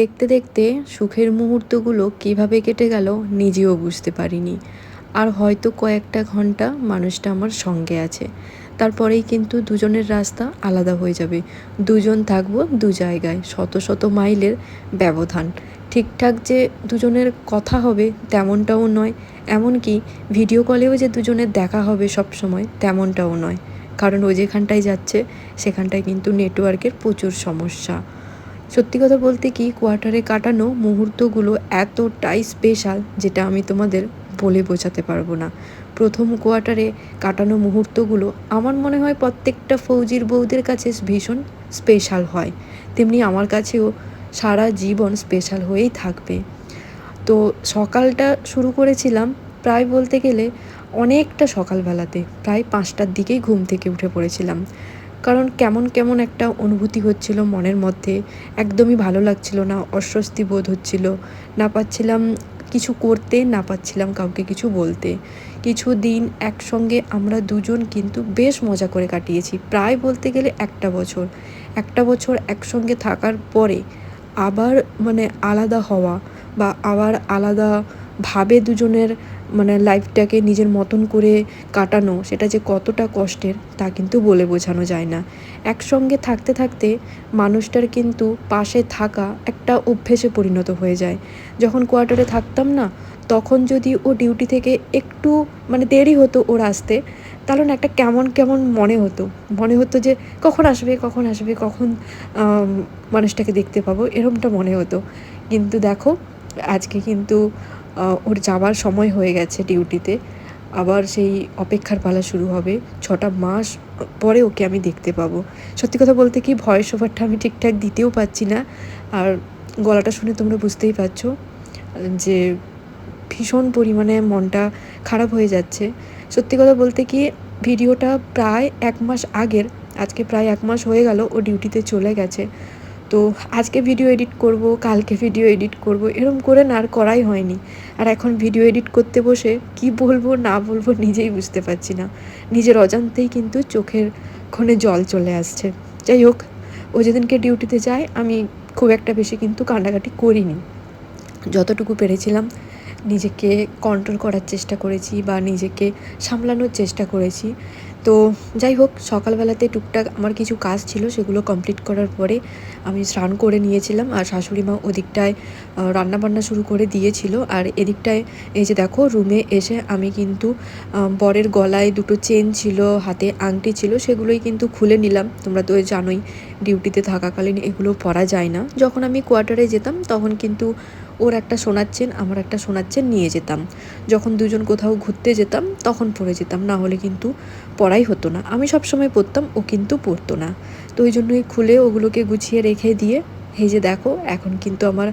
দেখতে দেখতে সুখের মুহূর্তগুলো কীভাবে কেটে গেল নিজেও বুঝতে পারিনি। আর হয়তো কয়েকটা ঘণ্টা মানুষটা আমার সঙ্গে আছে। তারপরেই কিন্তু দুজনের রাস্তা আলাদা হয়ে যাবে। দুজন থাকব দু জায়গায়, শত শত মাইলের ব্যবধান। ঠিকঠাক যে দুজনের কথা হবে তেমনটাও নয়। এমনকি ভিডিও কলেও যে দুজনের দেখা হবে সব সময় তেমনটাও নয়। কারণ ও যেখানটায় যাচ্ছে, সেখানটায় কিন্তু নেটওয়ার্কের প্রচুর সমস্যা। সত্যি কথা বলতে কি কোয়ার্টারে কাটানো মুহূর্তগুলো এতটাই স্পেশাল যেটা আমি তোমাদের বলে বোঝাতে পারব না। প্রথম কোয়ার্টারে কাটানো মুহূর্তগুলো আমার মনে হয় প্রত্যেকটা ফৌজির বউদের কাছে ভীষণ স্পেশাল হয়। তেমনি আমার কাছেও সারা জীবন স্পেশাল হয়েই থাকবে। তো সকালটা শুরু করেছিলাম প্রায় বলতে গেলে অনেকটা সকালবেলাতে, প্রায় পাঁচটার দিকেই ঘুম থেকে উঠে পড়েছিলাম। কারণ কেমন কেমন একটা অনুভূতি হচ্ছিল মনের মধ্যে, একদমই ভালো লাগছিল না, অস্বস্তি বোধ হচ্ছিল। না পাচ্ছিলাম কিছু করতে, না পাচ্ছিলাম কাউকে কিছু বলতে। কিছু দিন একসঙ্গে আমরা দুজন কিন্তু বেশ মজা করে কাটিয়েছি, প্রায় বলতে গেলে একটা বছর। একটা বছর একসঙ্গে থাকার পরে আবার মানে আলাদা হওয়া বা আবার আলাদাভাবে দুজনের মানে লাইফটাকে নিজের মতন করে কাটানো, সেটা যে কতটা কষ্টের, তা কিন্তু বলে বোঝানো যায় না। একসঙ্গে থাকতে থাকতে মানুষটার কিন্তু পাশে থাকা একটা অভ্যেসে পরিণত হয়ে যায়। যখন কোয়ার্টারে থাকতাম না, তখন যদি ও ডিউটি থেকে একটু মানে দেরি হতো ওর আসতে, তাহলে না একটা কেমন কেমন মনে হতো। মনে হতো যে কখন আসবে কখন আসবে, কখন মানুষটাকে দেখতে পাবো, এরমটা মনে হতো। কিন্তু দেখো, আজকে কিন্তু ওর যাওয়ার সময় হয়ে গেছে ডিউটিতে আবার সেই অপেক্ষার পালা শুরু হবে। ছটা মাস পরে ওকে আমি দেখতে পাবো। সত্যি কথা বলতে কি ভয়েস ওভারটা আমি ঠিকঠাক দিতেও পাচ্ছি না। আর গলাটা শুনে তোমরা বুঝতেই পারছ যে ভীষণ পরিমাণে মনটা খারাপ হয়ে যাচ্ছে। সত্যি কথা বলতে কি ভিডিওটা প্রায় এক মাস আগের, আজকে প্রায় এক মাস হয়ে গেল ও ডিউটিতে চলে গেছে। তো আজকে ভিডিও এডিট করব, কালকে ভিডিও এডিট করব, এরম করে না আর করাই হয়নি। আর এখন ভিডিও এডিট করতে বসে কি বলব, না বলব নিজেই বুঝতে পারছি না। নিজের অজান্তেই কিন্তু চোখের ক্ষণে জল চলে আসছে। যাই হোক, ও যেদিনকে ডিউটিতে যায়, আমি খুব একটা বেশি কিন্তু কান্নাকাটি করিনি। যতটুকু পেরেছিলাম, নিজেকে কন্ট্রোল করার চেষ্টা করেছি বা নিজেকে সামলানোর চেষ্টা করেছি। তো যাই হোক, সকালবেলাতে টুকটাক আমার কিছু কাজ ছিল, সেগুলো কমপ্লিট করার পরে আমি স্নান করে নিয়েছিলাম আর শাশুড়ি মা ওদিকটায় রান্নাবান্না শুরু করে দিয়েছিল। আর এদিকটায় এই যে দেখো রুমে এসে আমি কিন্তু বরের গলায় দুটো চেন ছিল, হাতে আংটি ছিল, সেগুলোই কিন্তু খুলে নিলাম। তোমরা তো জানোই, ডিউটিতে থাকাকালীন এগুলো পরা যায় না। যখন আমি কোয়ার্টারে যেতাম, তখন কিন্তু ওর একটা সোনার চেন আমার একটা সোনার চেন নিয়ে যেতাম। যখন দুজন কোথাও ঘুরতে যেতাম, তখন পরে যেতাম। না হলে কিন্তু পড়াই হতো না। আমি সবসময় পরতাম ও কিন্তু পরতো না। তো ওই জন্যই খুলে ওগুলোকে গুছিয়ে রেখে দিয়ে, এই যে দেখো, এখন কিন্তু আমার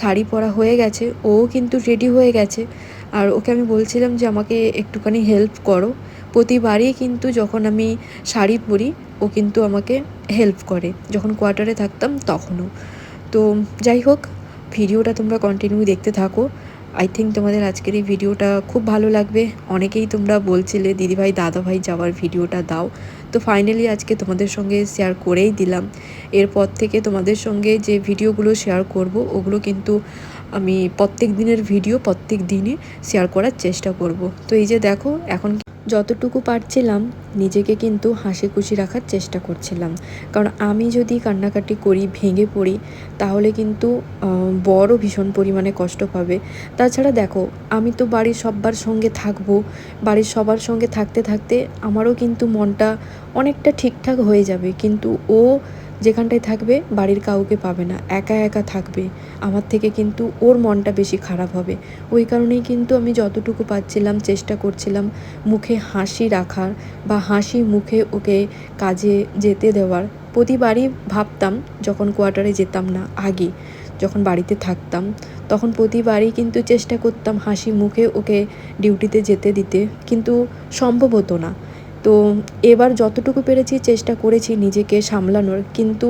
শাড়ি পরা হয়ে গেছে, ও কিন্তু রেডি হয়ে গেছে। আর ওকে আমি বলছিলাম যে, আমাকে একটুখানি হেল্প করো। প্রতিবারই কিন্তু যখন আমি শাড়ি পরি, ও কিন্তু আমাকে হেল্প করে। যখন কোয়ার্টারে থাকতাম, তখনও। তো যাই হোক ভিডিওটা তোমরা কন্টিনিউ দেখতে থাকো। আই থিঙ্ক তোমাদের আজকের এই ভিডিওটা খুব ভালো লাগবে। অনেকেই তোমরা বলছিলে, দিদিভাই, দাদাভাই যাওয়ার ভিডিওটা দাও। তো ফাইনালি আজকে তোমাদের সঙ্গে শেয়ার করেই দিলাম। এরপর থেকে তোমাদের সঙ্গে যে ভিডিওগুলো শেয়ার করব, ওগুলো কিন্তু আমি প্রত্যেক দিনের ভিডিও প্রত্যেক দিনই শেয়ার করার চেষ্টা করব। তো এই যে দেখো, এখন যতটুকু পারছিলাম, নিজেকে কিন্তু হাসি খুশি রাখার চেষ্টা করছিলাম। কারণ আমি যদি কান্নাকাটি করি, ভেঙে পড়ি, তাহলে কিন্তু বড় ভীষণ পরিমাণে কষ্ট পাবে। তাছাড়া দেখো, আমি তো বাড়ির সব্বার সঙ্গে থাকব। বাড়ির সবার সঙ্গে থাকতে থাকতে আমারও কিন্তু মনটা অনেকটা ঠিকঠাক হয়ে যাবে। কিন্তু ও যেখানটায় থাকবে, বাড়ির কাউকে পাবে না। একা একা থাকবে। আমার থেকে কিন্তু ওর মনটা বেশি খারাপ হবে। ওই কারণেই কিন্তু আমি যতটুকু পাচ্ছিলাম, চেষ্টা করছিলাম মুখে হাসি রাখার বা হাসি মুখে ওকে কাজে যেতে দেওয়ার। প্রতিবারই ভাবতাম যখন কোয়ার্টারে যেতাম না, আগে যখন বাড়িতে থাকতাম, তখন প্রতিবারই কিন্তু চেষ্টা করতাম হাসি মুখে ওকে ডিউটিতে যেতে দিতে। কিন্তু সম্ভব হতো না। তো এবার যতটুকু পেরেছি চেষ্টা করেছি নিজেকে সামলানোর কিন্তু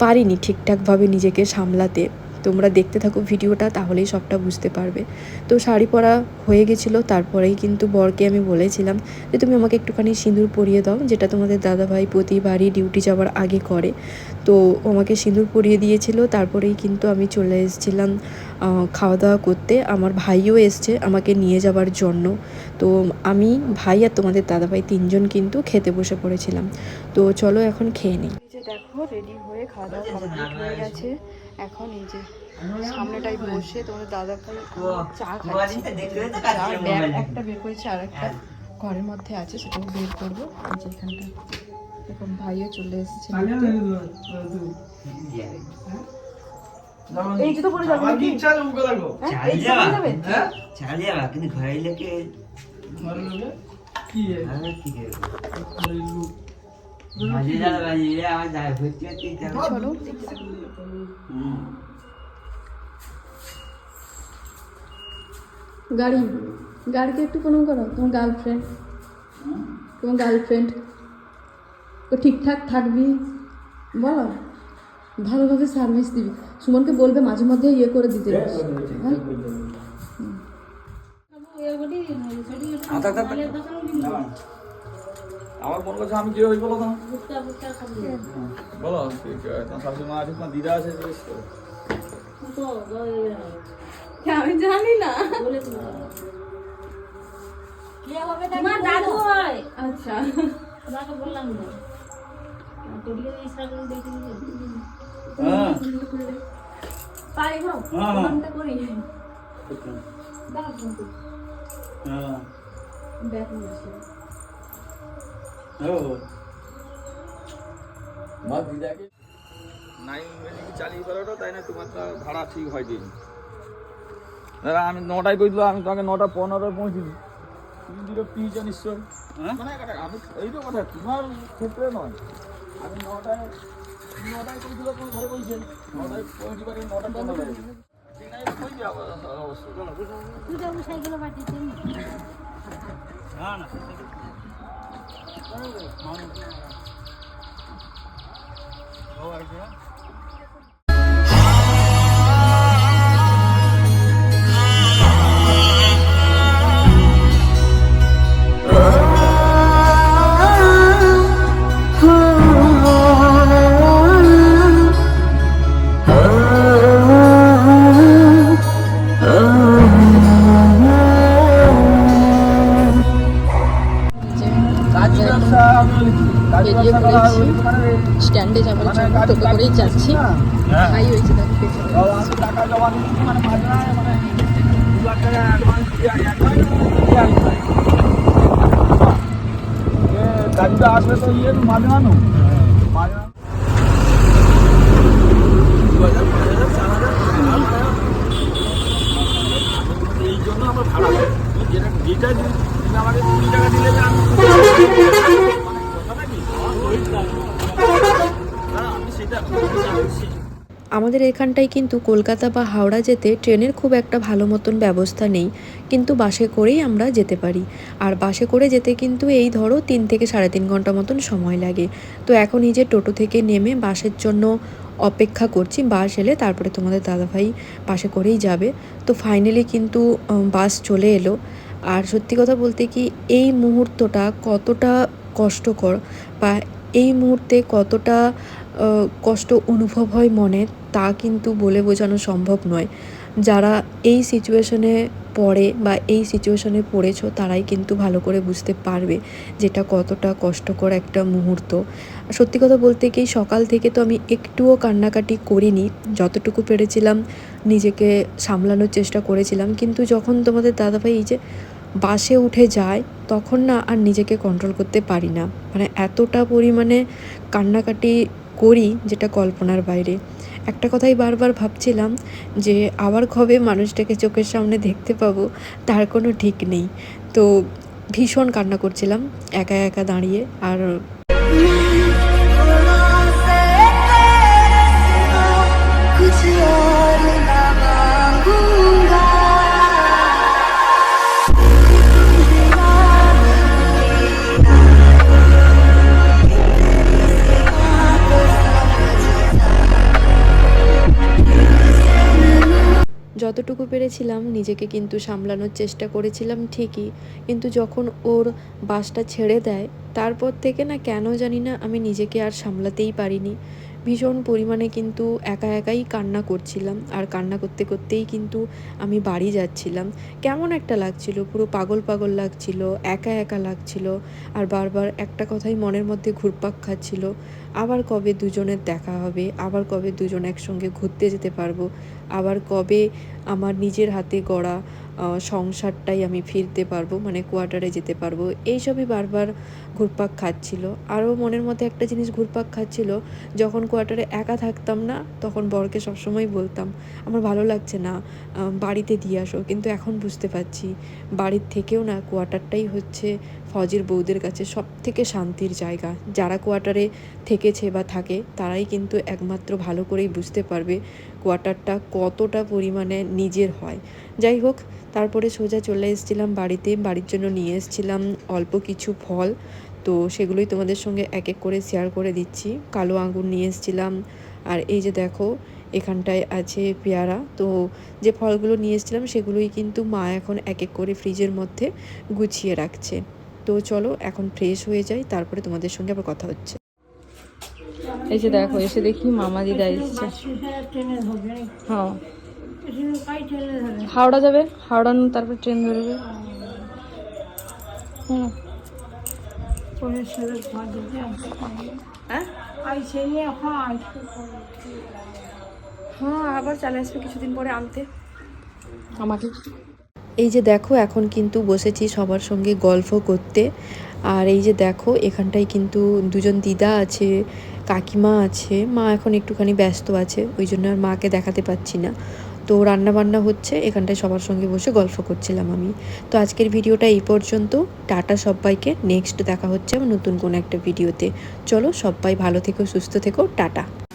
পারিনি ঠিকঠাকভাবে নিজেকে সামলাতে। তোমরা দেখতে থাকো ভিডিওটা, তাহলেই সবটা বুঝতে পারবে। তো শাড়ি পরা হয়ে গেছিল, তারপরেই কিন্তু বরকে আমি বলেছিলাম যে, তুমি আমাকে একটুখানি সিঁদুর পরিয়ে দাও, যেটা তোমাদের দাদাভাই প্রতিবারই ডিউটি যাওয়ার আগে করে। তো আমাকে সিঁদুর পরিয়ে দিয়েছিল, তারপরেই কিন্তু আমি চলে এসেছিলাম খাওয়া দাওয়া করতে। আমার ভাইও এসছে আমাকে নিয়ে যাওয়ার জন্য। তো আমি, ভাই আর তোমাদের দাদাভাই তিনজন কিন্তু খেতে বসে পড়েছিলাম। তো চলো এখন খেয়ে নিই। দেখো রেডি হয়ে খাওয়া দাওয়া কমপ্লিট হয়ে গেছে। এখন এই যে সামনেটাই বসে তোমাদের দাদা দাদাভাই চা খাচ্ছি। চা ব্যাগ একটা বের করেছে আর একটা ঘরের মধ্যে আছে সেটাও বের করব। এই যে এখানটা। এরকম ভাইও চলে এসেছে এই জুতো পরে যাবে নাকি? হ্যাঁ? যাবে। যাবা? কিন্তু ঘরে লোকে কি? মাঝে যাবে বাজে আমার যায় ভর্তি হচ্ছে চলো গাড়ি গাড়িকে একটু প্রণাম করো তোমার গার্লফ্রেন্ড তোমার গার্লফ্রেন্ড তো ঠিকঠাক থাকবি বলো ভালোভাবে সার্ভিস দিবি। সুমনকে বলবে মাঝে মধ্যে ইয়ে করে দিতে। হ্যাঁ আমার মনে করছে আমি কি হই বলো তো বলো তোমার শাশুড়ি মা আছে তোমার দিদা আছে আমি জানি না। তোমার দাদু হয়। আচ্ছা। তোমাকে বললাম না। দেখে হ্যাঁ। পারি গো হ্যাঁ। করি। হ্যাঁ। মা দিদাকে নাই ইংরেজি চালিয়ে তাই না তোমার তো ভাড়া ঠিক হয় দিন দাদা আমি নটায় বলল আমি তোমাকে নটা পনেরো পৌঁছে দিই তুমি দিল পিছন নিশ্চয়। মানে আমি এই তো কথা তোমার ক্ষেত্রে নয়। আমি নটায় তুমি নটায় করেছিল তোমার ঘরে বলছেন নটায় পৌঁছে পারি নটা পনেরো ঠিক আছে ও আছে বেরিয়ে স্ট্যান্ডে যাবার জন্য টোটো করেই যাচ্ছি। ভাই। হয়েছে গাড়িটা তো ইয়ে এই জন্য আমরা ভাড়া যেটা যেটা আমাকে কুড়ি টাকা দিলে আমি কথাটা কি? না, আমি সেটা বলছি আমাদের এখানটায় কিন্তু কলকাতা বা হাওড়া যেতে ট্রেনের খুব একটা ভালো মতন ব্যবস্থা নেই। কিন্তু বাসে করেই আমরা যেতে পারি। আর বাসে করে যেতে কিন্তু এই ধরো তিন থেকে সাড়ে তিন ঘণ্টা মতন সময় লাগে। তো এখন এই যে টোটো থেকে নেমে বাসের জন্য অপেক্ষা করছি, বাস এলে তারপরে তোমাদের দাদাভাই বাসে করেই যাবে। তো ফাইনালি কিন্তু বাস চলে এলো। আর সত্যি কথা বলতে কি, এই মুহূর্তটা কতটা কষ্টকর বা এই মুহূর্তে কতটা কষ্ট অনুভব হয় মনে, তা কিন্তু বলে বোঝানো সম্ভব নয়। যারা এই সিচুয়েশনে পড়ে বা এই সিচুয়েশনে পড়েছো, তারাই কিন্তু ভালো করে বুঝতে পারবে যেটা কতটা কষ্টকর একটা মুহূর্ত। সত্যি কথা বলতে কি, সকাল থেকে তো আমি একটুও কান্নাকাটি করিনি, যতটুকু পেরেছিলাম নিজেকে সামলানোর চেষ্টা করেছিলাম, কিন্তু যখন তোমাদের দাদাভাই এই যে বাসে উঠে যায়, তখন না আর নিজেকে কন্ট্রোল করতে পারি না। মানে এতটা পরিমাণে কান্নাকাটি করি যেটা কল্পনার বাইরে। একটা কথাই বারবার ভাবছিলাম যে আবার কবে মানুষটাকে চোখের সামনে দেখতে পাবো, তার কোনো ঠিক নেই। তো ভীষণ কান্না করছিলাম, একা একা দাঁড়িয়ে। আর যতটুকু পেরেছিলাম, নিজেকে কিন্তু সামলানোর চেষ্টা করেছিলাম ঠিকই। কিন্তু যখন ওর বাসটা ছেড়ে দেয়, তারপর থেকে না কেন জানি না আমি নিজেকে আর সামলাতেই পারিনি। ভীষণ পরিমাণে কিন্তু একা একাই কান্না করছিলাম। আর কান্না করতে করতেই কিন্তু আমি বাড়ি যাচ্ছিলাম। কেমন একটা লাগছিল, পুরো পাগল পাগল লাগছিল, একা একা লাগছিল, আর বারবার একটা কথাই মনের মধ্যে ঘুরপাক খাচ্ছিল, আবার কবে দুজনের দেখা হবে, আবার কবে দুজন একসঙ্গে ঘুরতে যেতে পারব, আবার কবে আমার নিজের হাতে গড়া সংসারটাই আমি ফিরতে পারব মানে কোয়ার্টারে যেতে পারব। এইসবই বারবার ঘুরপাক খাচ্ছিল। আরও মনের মধ্যে একটা জিনিস ঘুরপাক খাচ্ছিল, যখন কোয়ার্টারে একা থাকতাম না, তখন বরকে সবসময় বলতাম, আমার ভালো লাগছে না বাড়িতে দিয়ে আসো। কিন্তু এখন বুঝতে পারছি, বাড়ির থেকেও না কোয়ার্টারটাই হচ্ছে ফজের বউদের কাছে সব থেকে শান্তির জায়গা। যারা কোয়ার্টারে থেকেছে বা থাকে, তারাই কিন্তু একমাত্র ভালো করেই বুঝতে পারবে কোয়ার্টারটা কতটা পরিমাণে নিজের হয়। যাই হোক, তারপরে সোজা চলে এসেছিলাম বাড়িতে। বাড়ির জন্য নিয়ে এসেছিলাম অল্প কিছু ফল। তো সেগুলোই তোমাদের সঙ্গে এক এক করে শেয়ার করে দিচ্ছি। কালো আঙুর নিয়ে এসেছিলাম। আর এই যে দেখো, এখানটায় আছে পেয়ারা। তো যে ফলগুলো নিয়ে এসেছিলাম, সেগুলোই কিন্তু মা এখন এক এক করে ফ্রিজের মধ্যে গুছিয়ে রাখছে। তো চলো এখন ফ্রেশ হয়ে যাই তারপরে তোমাদের সঙ্গে আবার কথা হচ্ছে। এই যে দেখো এসে দেখি মামা দিদা এসছে। হ্যাঁ। হাওড়া যাবে? হাওড়া তারপর ট্রেন ধরবে হুম। হ্যাঁ হ্যাঁ আবার চলে আসবে কিছুদিন পরে আনতে। আমাকে? এই যে দেখো, এখন কিন্তু বসেছি সবার সঙ্গে গল্প করতে। আর এই যে দেখো, এখানটায় কিন্তু দুজন দিদা আছে, কাকিমা আছে, মা এখন একটুখানি ব্যস্ত আছে, ওই জন্য আর মাকে দেখাতে পাচ্ছি না। তো রান্না বান্না হচ্ছে, এখানটায় সবার সঙ্গে বসে গল্প করছিলাম আমি। তো আজকের ভিডিওটা এই পর্যন্ত। টাটা সবাইকে, নেক্সট দেখা হচ্ছে নতুন কোনো একটা ভিডিওতে। চলো সবাই ভালো থেকো, সুস্থ থেকো, টাটা।